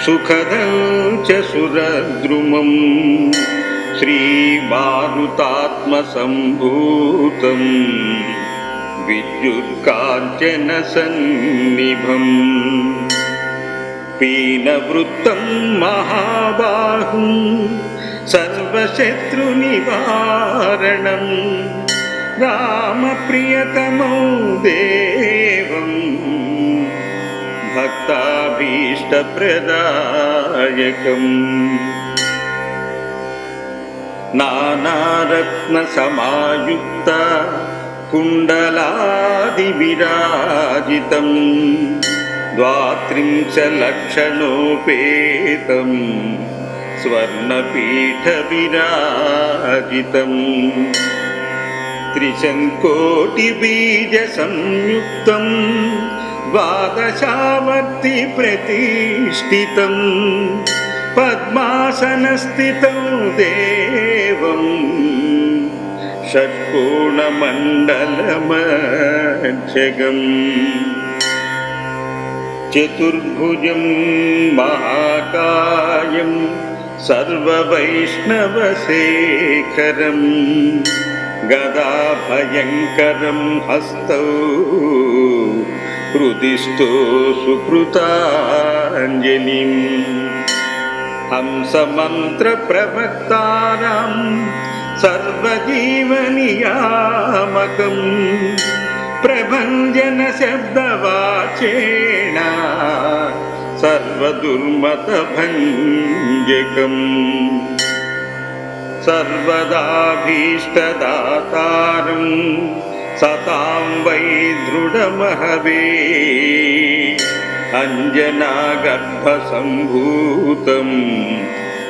रामस्य सुखदं च सुरद्रुमम् श्रीमारुतात्मसम्भूतम् विद्युत्काञ्चनसन्निभम् पीनवृत्तं महाबाहुं सर्वशत्रुनिवारणम् रामप्रियतमौ देवम् भक्ताभीष्टप्रदायकम् नानारत्नसमायुक्त कुण्डलादिविराजितम् द्वात्रिंशलक्षणोपेतम् स्वर्णपीठविराजितम् त्रिशङ्कोटिबीजसंयुक्तम् द्वादशावर्ति प्रतिष्ठितम् पद्मासनस्थितौ देवम् षट्कोणमण्डलमध्यगम् चतुर्भुजं महाकायं सर्ववैष्णवशेखरम् गदाभयङ्करं हस्तौ हृदिस्थो सुकृताञ्जलिम् हंसमन्त्रप्रवक्तारां सर्वजीवनियामकम् प्रभञ्जनशब्दवाचेण सर्वदुर्मतभञ्जकम् सर्वदाभीष्टदातारं सतां वै दृढमहवे। अञ्जनागर्भसम्भूतं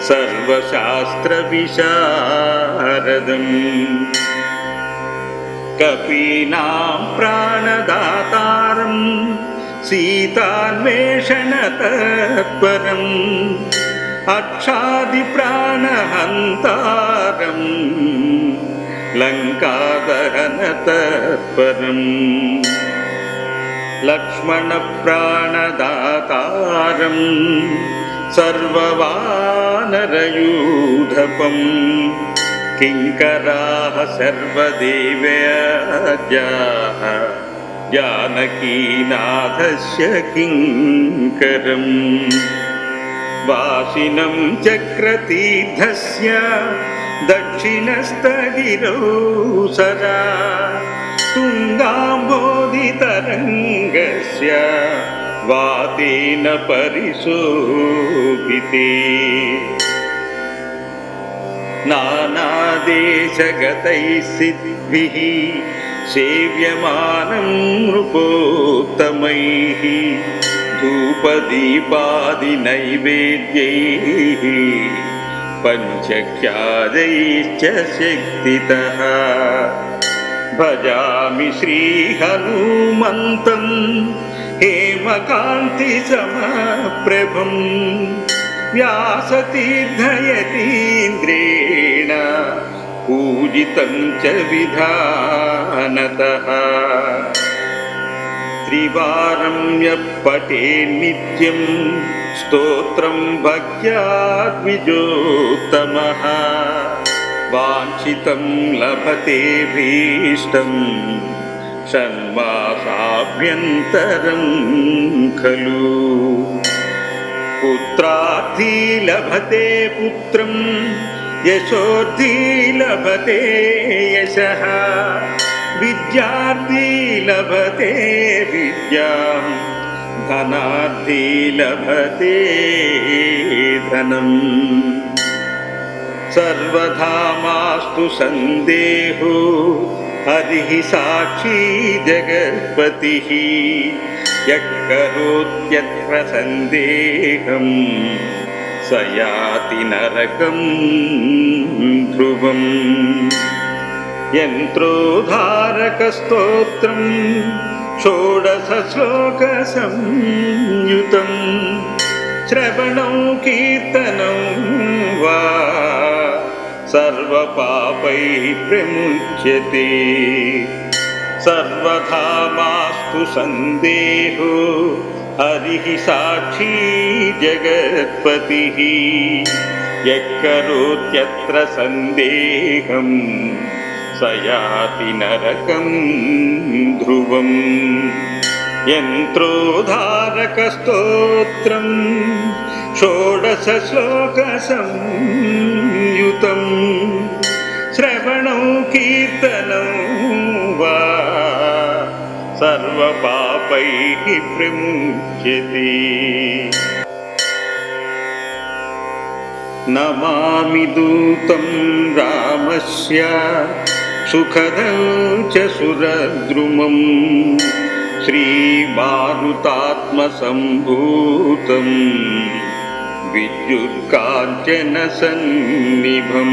सर्वशास्त्रविशारदम्। कपीनां प्राणदातारं सीतान्वेषणतत्परम् अक्षादिप्राणहन्तारम् लङ्कादहनतत्परम्। लक्ष्मणप्राणदातारं सर्ववानरयूधपम्। किङ्कराः सर्वदेवयाजाः जानकीनाथस्य किङ्करम्। वासिनं चक्रतीर्थस्य दक्षिणस्तगिरौ सदा तुङ्गाम्बोधितरङ्गस्य वातेन परिशोभिते। नानादेशगतैः सिद्भिः सेव्यमानं नृपोत्तमैः। धूपदीपादिनैवेद्यैः पञ्चख्यादैश्च शक्तितः भजामि श्रीहनुमन्तं हेमकान्तिसमप्रभम्। व्यासतीर्थयतीन्द्रेण पूजितं च विधानतः त्रिवारं यः पठेन्नित्यं स्तोत्रं भक्त्याद्विजोत्तमः वाञ्छितं लभते भीष्टं षण्मासाभ्यन्तरं खलु पुत्रार्थी लभते पुत्रं यशोर्थी लभते यशः विद्यार्थी लभते विद्यां। धनार्थी लभते धनम् सर्वधा मास्तु सन्देहो हरिः साक्षी जगत्पतिः। यः करोत्यत्र सन्देहं स याति नरकं ध्रुवम् यन्त्रोद्धारकस्तोत्रं षोडशश्लोकसंयुतं श्रवणौ कीर्तनौ वा सर्वपापैः प्रमुच्यते सर्वथा मास्तु सन्देहो हरिः साक्षी जगत्पतिः यः करोत्यत्र सन्देहम् సయాతి నరకం ధ్రువం. యంత్రోధారకస్తోత్రం షోడశశ్లోకసంయుతం శ్రవణం కీర్తనం వా సర్వపాపైः ప్రముచ్యతే. నమామి దూతం రామస్య సుఖదం చ సురద్రుమం శ్రీమారుతాత్మసంభూతం విద్యుత్కాంచనసన్నిభం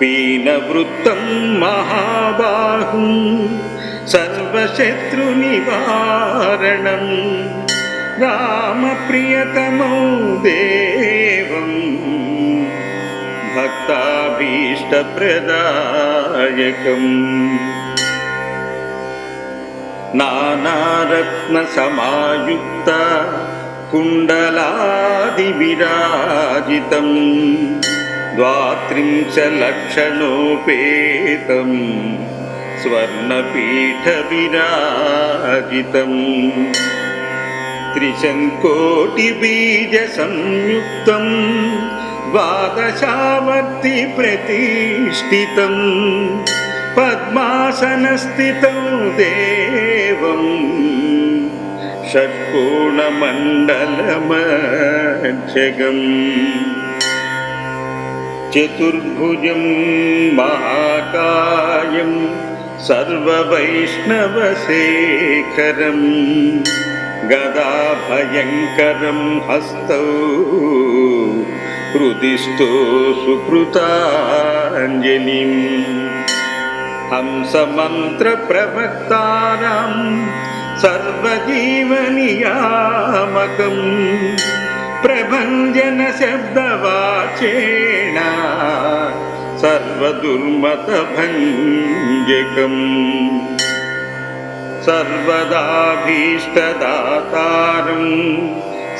పీనవృత్తం మహాబాహుం సర్వశత్రునివారణం రామప్రియతమౌ దేవం भक्ताभीष्टप्रदायकम् नानारत्नसमायुक्ता कुण्डलादिविराजितम् द्वात्रिंशलक्षणोपेतम् स्वर्णपीठविराजितम् त्रिशङ्कोटिबीजसंयुक्तम् प्रतिष्ठितं पद्मासनस्थितं देवं षट्कोणमण्डलमध्यगम् चतुर्भुजं महाकायं सर्ववैष्णवशेखरम् गदाभयङ्करं हस्तौ हृदिस्थो सुकृताञ्जलिम् हंसमन्त्रप्रवक्तारां सर्वजीवनियामकम् प्रभञ्जनशब्दवाचेण सर्वदुर्मतभञ्जकम् सर्वदाभीष्टदातारं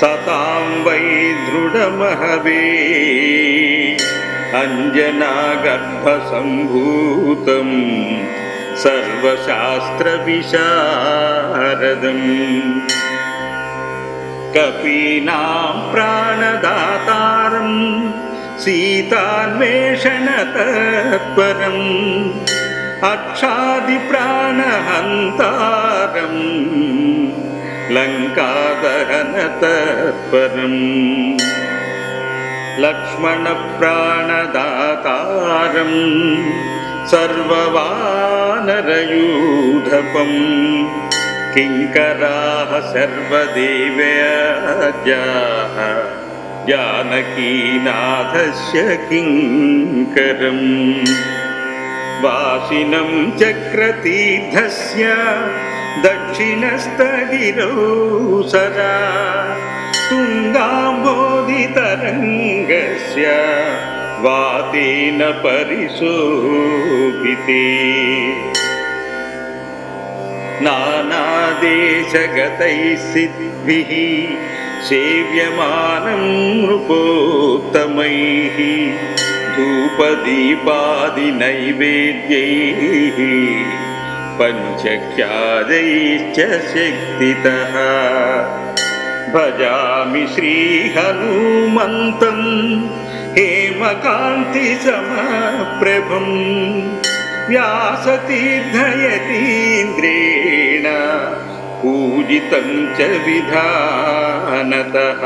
सतां वै दृढमहवे। अञ्जनागर्भसम्भूतं सर्वशास्त्रविशारदम्। कपीनां प्राणदातारं सीतान्वेषणतत्परम् अक्षादिप्राणहन्तारं लङ्कादहनतत्परम् लक्ष्मणप्राणदातारं सर्ववानरयूधपम्। किङ्कराः सर्वदेवयाजाः जानकीनाथस्य किङ्करम्। वासिनं चक्रतीर्थस्य दक्षिणस्तगिरौ सदा तुङ्गाम्बोधितरङ्गस्य वातेन परिशोभिते। नानादेशगतैः सिद्धिः सेव्यमानं नृपोत्तमैः धूपदीपादिनैवेद्यैः पञ्चख्यादैश्च शक्तितः भजामि श्रीहनुमन्तं हेमकान्तिसमप्रभम्। व्यासतीर्थयतीन्द्रेण पूजितं च विधानतः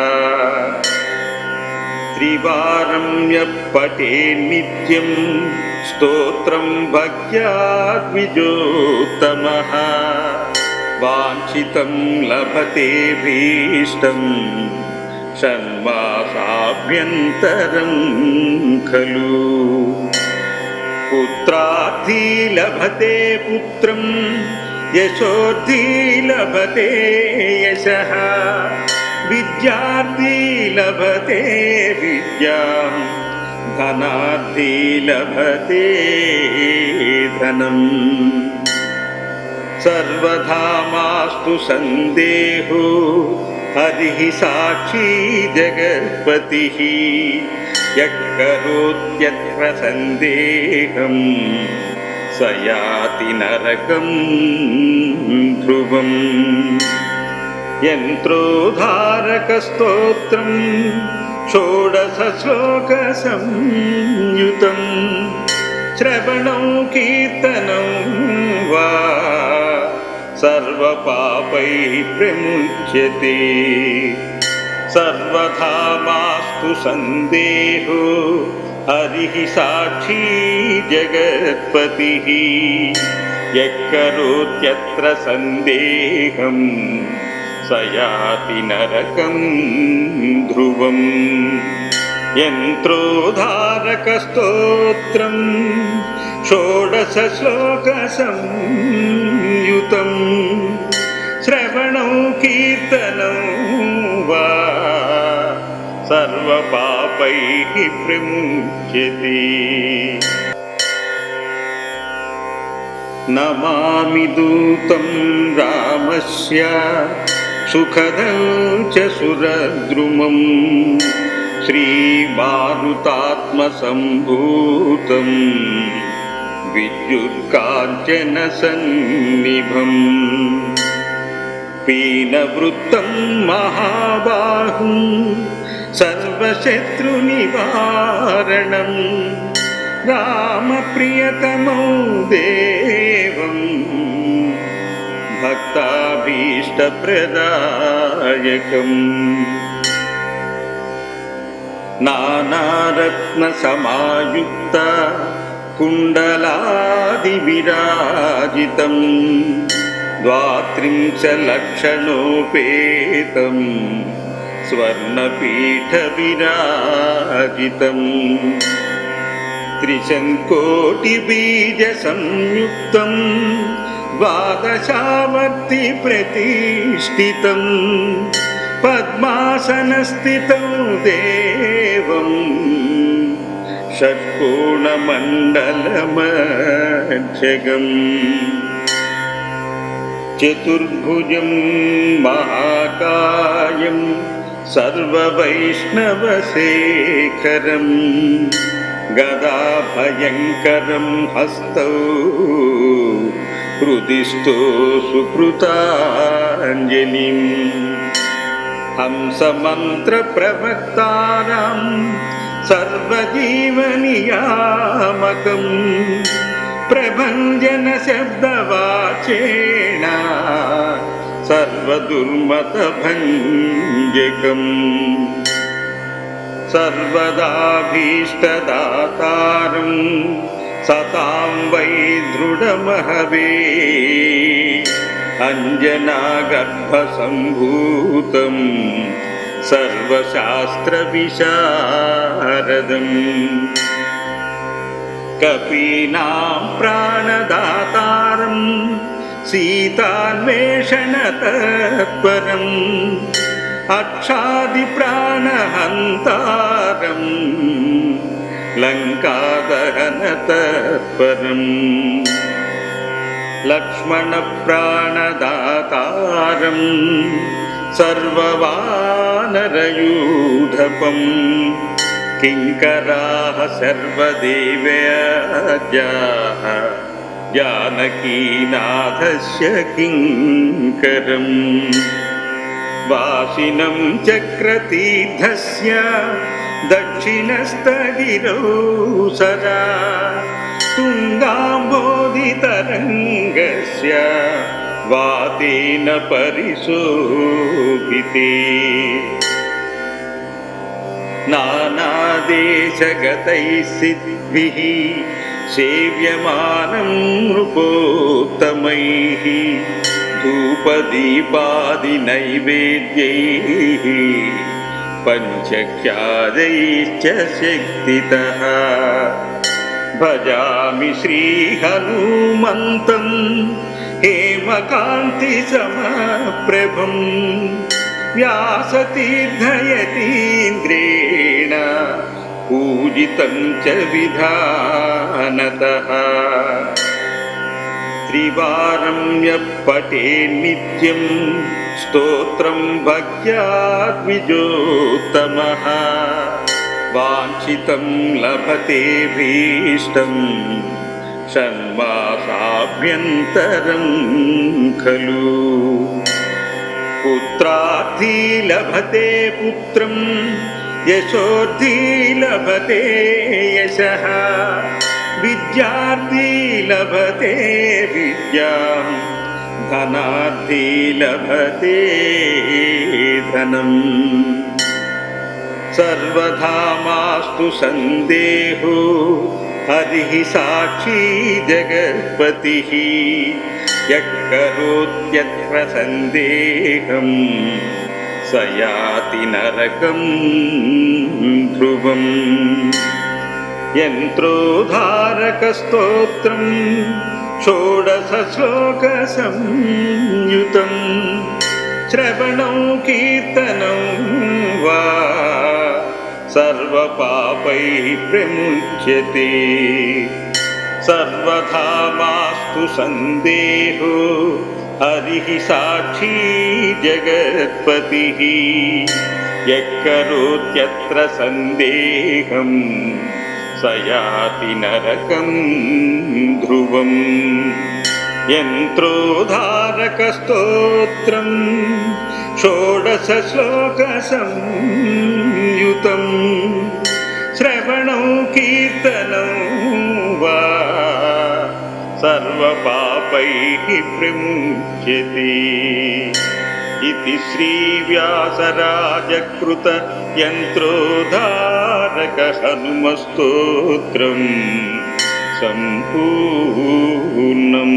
त्रिवारं यः पठेन्नित्यं स्तोत्रं भक्त्याद्विजोत्तमः वाञ्छितं लभते भीष्टं षण्मासाभ्यन्तरं खलु पुत्रार्थी लभते पुत्रं यशोर्थी लभते यशः विद्यार्थी लभते विद्यां। धनार्थी लभते धनम् सर्वधा मास्तु सन्देहो हरिः साक्षी जगत्पतिः। यः करोत्यत्र सन्देहम् स याति नरकं ध्रुवम् यन्त्रोद्धारकस्तोत्रं षोडशश्लोकसंयुतं श्रवणौ कीर्तनं वा सर्वपापैः प्रमुच्यते सर्वथा मास्तु सन्देहो हरिः साक्षी जगत्पतिः यः करोत्यत्र सन्देहम् स याति नरकं ध्रुवम् यन्त्रोद्धारकस्तोत्रं षोडशश्लोकसंयुतं श्रवणौ कीर्तनं वा सर्वपापैः प्रमुच्यते नमामि दूतं रामस्य सुखदं च सुरद्रुमम् श्रीमारुतात्मसम्भूतं विद्युत्काञ्चनसन्निभम् पीनवृत्तं महाबाहुं सर्वशत्रुनिवारणम् रामप्रियतमौ देवम् भक्ताभीष्टप्रदायकम् नानारत्नसमायुक्त कुण्डलादिविराजितम् द्वात्रिंशलक्षणोपेतम् स्वर्णपीठविराजितम् त्रिशङ्कोटिबीजसंयुक्तं द्वादशावर्ति प्रतिष्ठितं पद्मासनस्थितं देवं षट्कोणमण्डलमध्यगम् चतुर्भुजं महाकायं सर्ववैष्णवशेखरम् गदाभयङ्करं हस्तौ हृदिस्थो सुकृताञ्जलिम् हंसमन्त्रप्रवक्तारां सर्वजीवनियामकम् प्रभञ्जनशब्दवाचेन सर्वदुर्मतभञ्जकम् सर्वदाभीष्टदातारं सतां वै दृढमहवे। अञ्जनागर्भसम्भूतं सर्वशास्त्रविशारदम्। कपीनां प्राणदातारं सीतान्वेषणतत्परम्। अक्षादिप्राणहन्तारम् लङ्कादहनतत्परम्। लक्ष्मणप्राणदातारं सर्ववानरयूधपम्। किङ्कराः सर्वदेव्याजाः जानकीनाथस्य किङ्करम्। वासिनं चक्रतीर्थस्य दक्षिणस्तगिरौ सदा तुङ्गाम्बोधितरङ्गस्य वातेन परिशोभिते नानादेशगतैः सिद्भिः सेव्यमानं नृपोत्तमैः धूपदीपादिनैवेद्यैः पञ्चख्यादैश्च शक्तितः भजामि श्रीहनुमन्तं हेमकान्तिसमप्रभम्। व्यासतीर्थयतीन्द्रेण पूजितं च विधानतः त्रिवारं यः पठे नित्यं स्तोत्रं भक्त्याद्विजोत्तमः वाञ्छितं लभते भीष्टं षण्मासाभ्यन्तरं खलु पुत्रार्थी लभते पुत्रं यशोर्थी लभते यशः विद्यार्थी लभते विद्यां। धनार्थी लभते धनम् सर्वधा मास्तु सन्देहो हरिः साक्षी जगत्पतिः। यः करोत्यत्र सन्देहं स याति नरकं ध्रुवम् यन्त्रोद्धारकस्तोत्रं षोडशश्लोकसंयुतं श्रवणौ कीर्तनं वा सर्वपापैः प्रमुच्यते सर्वथा मास्तु सन्देहो हरिः साक्षी जगत्पतिः यः करोत्यत्र सन्देहम् సయాతి నరకం ధ్రువం. యంత్రోధారక స్తోత్రం షోడశ శ్లోక సంయుతం. శ్రవణం కీర్తనం వా. సర్వపాపై విముచ్యతి ఇది శ్రీవ్యాసరాజకృత యంత్రోధార తారక హనుమస్తోత్రం సంపూర్ణం.